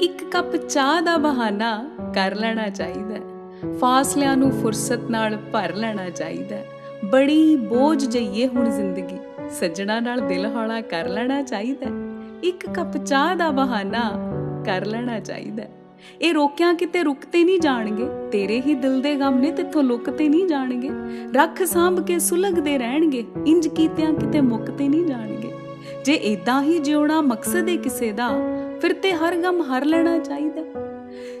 ਇੱਕ ਕੱਪ ਚਾਹ ਦਾ ਬਹਾਨਾ ਕਰ ਲੈਣਾ ਚਾਹੀਦਾ ਹੈ। ਫਾਸਲਿਆਂ ਨੂੰ ਫੁਰਸਤ ਨਾਲ ਭਰ ਲੈਣਾ ਚਾਹੀਦਾ ਹੈ। ਬੜੀ ਬੋਝ ਜਈਏ ਹੁਣ ਜ਼ਿੰਦਗੀ। ਸੱਜਣਾ ਨਾਲ ਦਿਲ ਹੌਲਾ ਕਰ ਲੈਣਾ ਚਾਹੀਦਾ ਇੱਕ ਕੱਪ ਚਾਹ ਦਾ ਬਹਾਨਾ ਕਰ ਲੈਣਾ ਚਾਹੀਦਾ ਇਹ ਰੋਕਿਆਂ ਕਿਤੇ ਰੁਕਤੇ ਨਹੀਂ ਜਾਣਗੇ। ਤੇਰੇ ਹੀ ਦਿਲ ਦੇ ਗਮ ਨੇ ਤਿੱਥੋਂ ਲੁਕਤੇ ਨਹੀਂ ਜਾਣਗੇ। ਰੱਖ ਸਾਂਭ ਕੇ ਸੁਲਗਦੇ ਰਹਿਣਗੇ। ਇੰਜ ਕੀਤਿਆਂ ਕਿਤੇ ਮੁੱਕਤੇ ਨਹੀਂ ਜਾਣਗੇ। ਜੇ ਇਦਾਂ ਹੀ ਜਿਉਣਾ ਮਕਸਦ ਹੈ ਕਿਸੇ ਦਾ ਫਿਰ ਤੇ ਹਰ ਗਮ ਹਰ ਲੈਣਾ ਚਾਹੀਦਾ।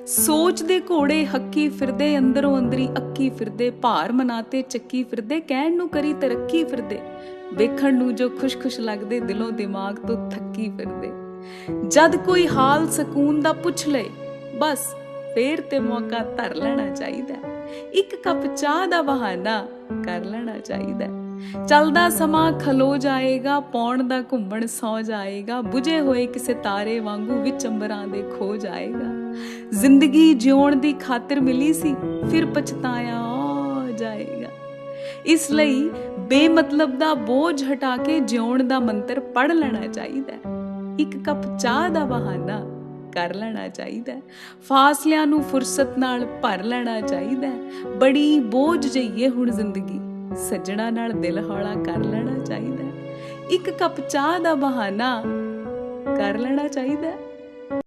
ਸੋਚ ਦੇ ਘੋੜੇ ਹੱਕੀ ਫਿਰਦੇ, ਅੰਦਰੋਂ ਅੰਦਰੀ ਅੱਕੀ ਫਿਰਦੇ, ਭਾਰ ਮਨਾਤੇ, ਚੱਕੀ ਫਿਰਦੇ, ਕਹਿਣ ਨੂੰ ਕਰੀ ਤਰੱਕੀ ਫਿਰਦੇ। ਵੇਖਣ ਨੂੰ ਜੋ ਖੁਸ਼-ਖੁਸ਼ ਲੱਗਦੇ, ਦਿਲੋਂ ਦਿਮਾਗ ਤੋਂ ਥੱਕੀ ਫਿਰਦੇ। ਜਦ ਕੋਈ ਹਾਲ ਸਕੂਨ ਦਾ ਪੁੱਛ ਲਏ ਬਸ ਫੇਰ ਤੇ ਮੌਕਾ ਧਰ ਲੈਣਾ ਚਾਹੀਦਾ। ਇੱਕ ਕੱਪ ਚਾਹ ਦਾ ਬਹਾਨਾ ਕਰ ਲੈਣਾ ਚਾਹੀਦਾ। ਚੱਲਦਾ ਸਮਾਂ ਖਲੋ ਜਾਏਗਾ, ਪੌਣ ਦਾ ਘੁੰਮਣ ਸੌ ਜਾਏਗਾ 부ਝੇ ਹੋਏ ਕਿਸੇ ਤਾਰੇ ਵਾਂਗੂ ਵਿੱਚ ਅੰਬਰਾਂ ਦੇ ਖੋ ਜਾਏਗਾ। ਜ਼ਿੰਦਗੀ ਜਿਉਣ ਦੀ ਖਾਤਰ ਮਿਲੀ ਸੀ, ਫਿਰ ਪਛਤਾਇਆ ਜਾਏਗਾ। ਇਸ ਲਈ ਬੇਮਤਲਬ ਦਾ ਬੋਝ ਹਟਾ ਕੇ ਜਿਉਣ ਦਾ ਮੰਤਰ ਪੜ ਲੈਣਾ ਚਾਹੀਦਾ ਇੱਕ ਕੱਪ ਚਾਹ ਦਾ ਬਹਾਨਾ ਕਰ ਲੈਣਾ ਚਾਹੀਦਾ ਫਾਸਲਿਆਂ ਨੂੰ ਫੁਰਸਤ ਨਾਲ ਭਰ ਲੈਣਾ ਚਾਹੀਦਾ ਬੜੀ ਬੋਝ ਜਈਏ ਹੁਣ ਜ਼ਿੰਦਗੀ। ਸੱਜਣਾ ਨਾਲ ਦਿਲ ਹੌਲਾ ਕਰ ਲੈਣਾ ਚਾਹੀਦਾ ਇੱਕ ਕੱਪ ਚਾਹ ਦਾ ਬਹਾਨਾ ਕਰ ਲੈਣਾ ਚਾਹੀਦਾ